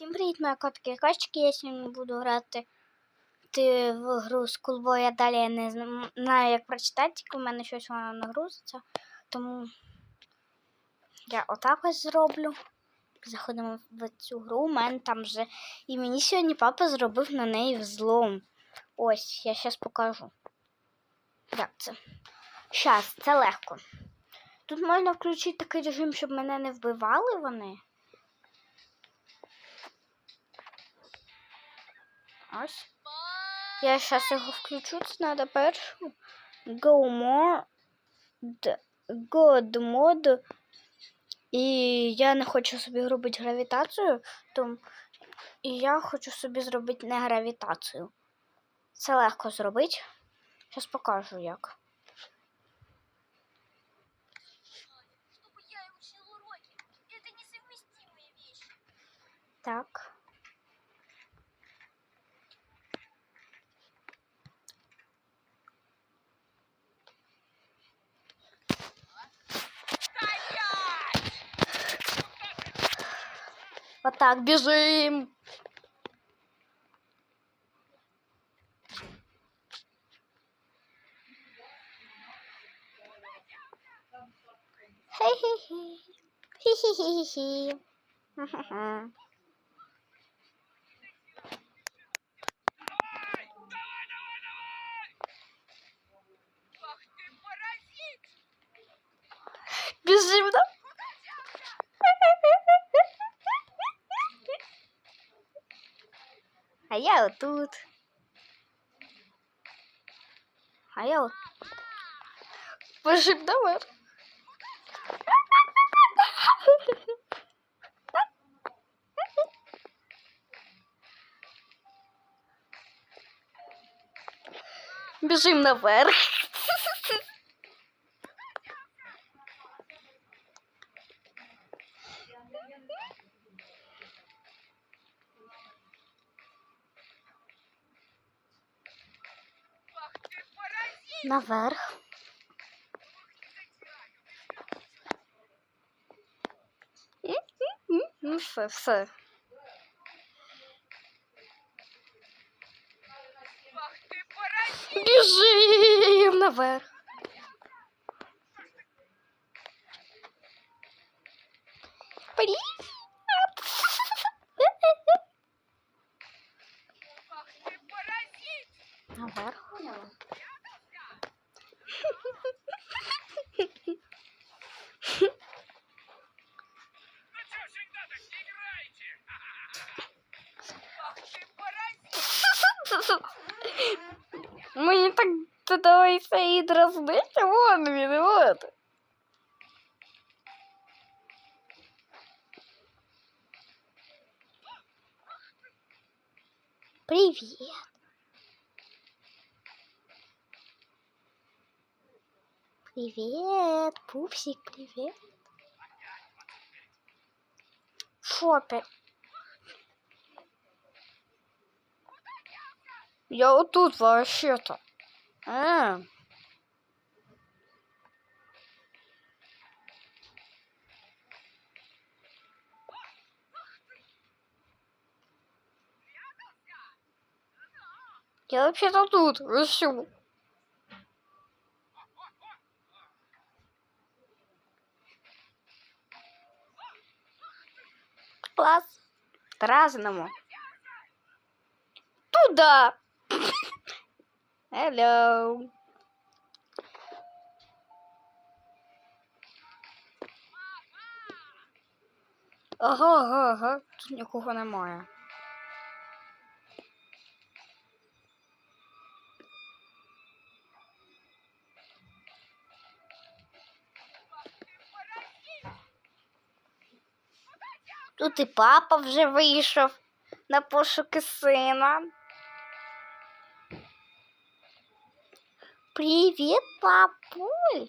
Всім привіт, мої котики і качки. Я сьогодні буду грати ти в гру Schoolboy, а далі я не знаю, як прочитати, тільки в мене щось воно нагрузиться. Тому я отак ось зроблю. Заходимо в цю гру, у мене там вже. І мені сьогодні папа зробив на неї взлом. Ось, я зараз покажу. Як це? Щас, це легко. Тут можна включити такий режим, щоб мене не вбивали вони. Ось. Я зараз його включу, це треба першу. Go more. God mode. І я не хочу собі робити гравітацію, тому і я хочу собі зробити не гравітацію. Це легко зробити. Зараз покажу як. чтобы так бежим. Хе-хе-хе. Хи-хи-хи-хи. Ха-ха-ха. Бежим, да? А я вот тут. А я вот. Бежим наверх. Бежим наверх. Наверх. Ну все, все. Бежим наверх. Привет. Ах ты паразит! Наверх. Ну что всегда так играете? Ах ты паразит! Мені так давай Саїд розбити, вон він, от. Привіт. Привет, пупсик, привет. Шо опять? Я вот тут вообще-то. А. Я вообще-то тут, что? Класс. По-разному. Туда. Hello. Ага, ага, ага. Тут нікого немає. Тут і папа вже вийшов на пошуки сина. Привіт, папуль.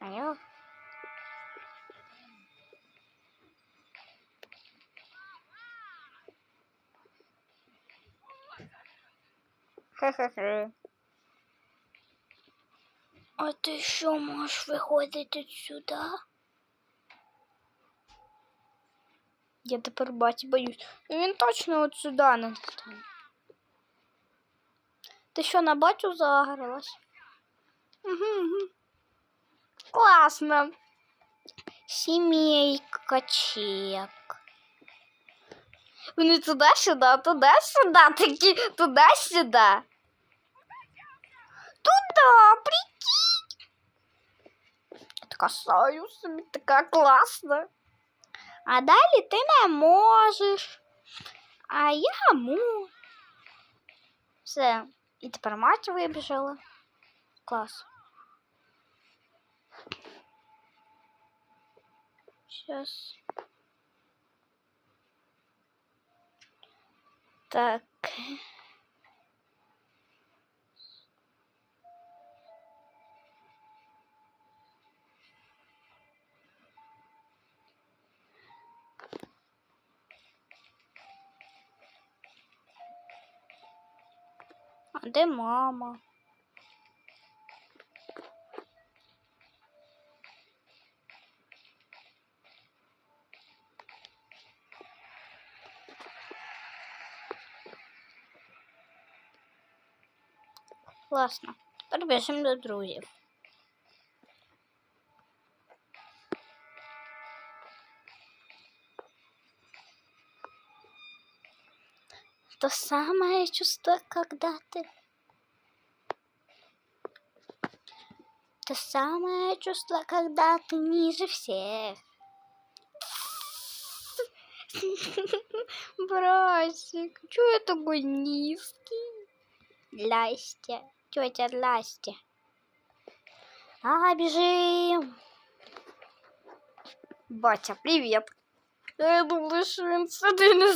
Алло. Хе-хе-хе. А ти що можеш виходити сюди? Я тепер бачу, боюсь. Він точно от сюди не стане. Ти що на батю загралась? Угу, угу. Класно. Сімейка чек. Вони туди-сюди, туди-сюди, такі туди-сюди. Туда, прикинь. Така саю собі, така класна. А далі ти не можеш. А я можу. Все. І тепер мать вибіжала. Клас. Сейчас. Так. А мама? Класно. Тепер біжимо до друзів. Самое чувство, когда ты... То самое чувство, когда ты ниже всех. Братик, чё я такой низкий? Лясти, тетя Лясти. А, бежим. Батя, привет. Я думаю, что он сюда не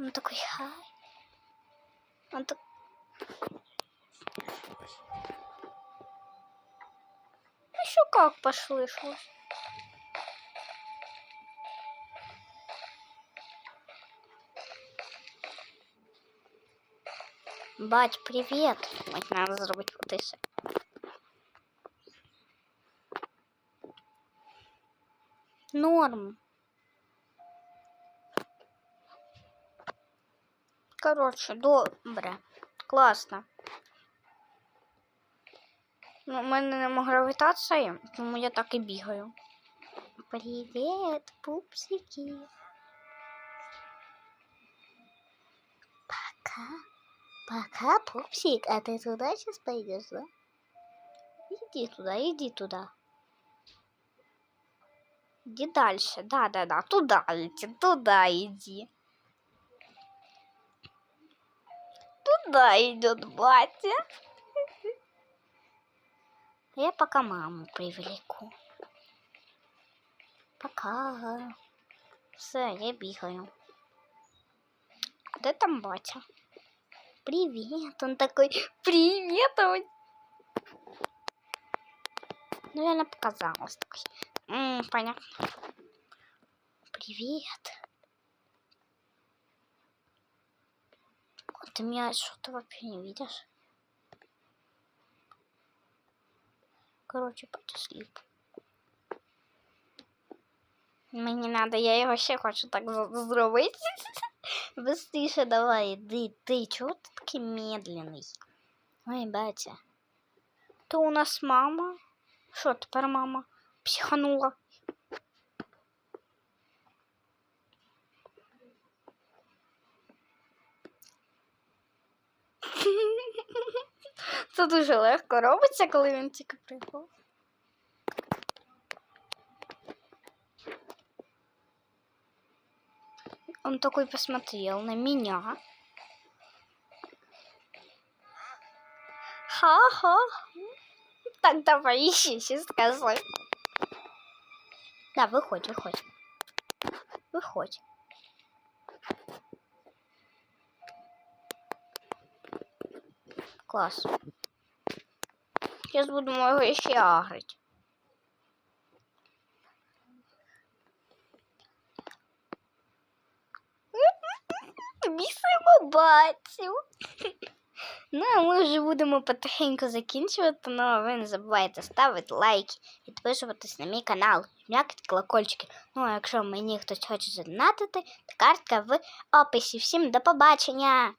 Он такой, хай. Он так... Еще как послышалось. Бать, привет. Мать, надо зробити потише. Норм. Коротше, добре. Класно. Ну, у мене нема гравітації, тому я так і бігаю. Привіт, пупсики. Пока. Пока, пупсик. А ты туда сейчас пойдешь, да? Иди туда, иди туда. Иди дальше. Да, да, да. Туда лети, туда иди. Туда идет батя. Я пока маму привлеку. Пока. Все, я бегаю. А де там батя? Привет. Он такой, привет. он- Наверное, показалось. Такой. М, понятно. Привет. А Ты меня что-то вообще не видишь? Короче, подошли. Мені надо, я його ще хочу так зробити. Быстріше давай, иди, ты, чего ты такой медленный? Ой, батя. То у нас мама. Що тепер мама? Психанула. Це дуже легко робиться, коли він тільки прийшов. Он такой посмотрел на меня. Ха-ха. Так, давай, ищи, сейчас скажи. Да, выходь, выходь. Выходь. Класс. Сейчас буду его еще агрить. Бісимо батю. Ну, а ми вже будемо потихеньку закінчувати. Ну, а ви не забувайте ставити лайки, підписуватись на мій канал, м'якати колокольчики. Ну, а якщо мені хтось хоче задонатити, то картка в описі. Всім до побачення!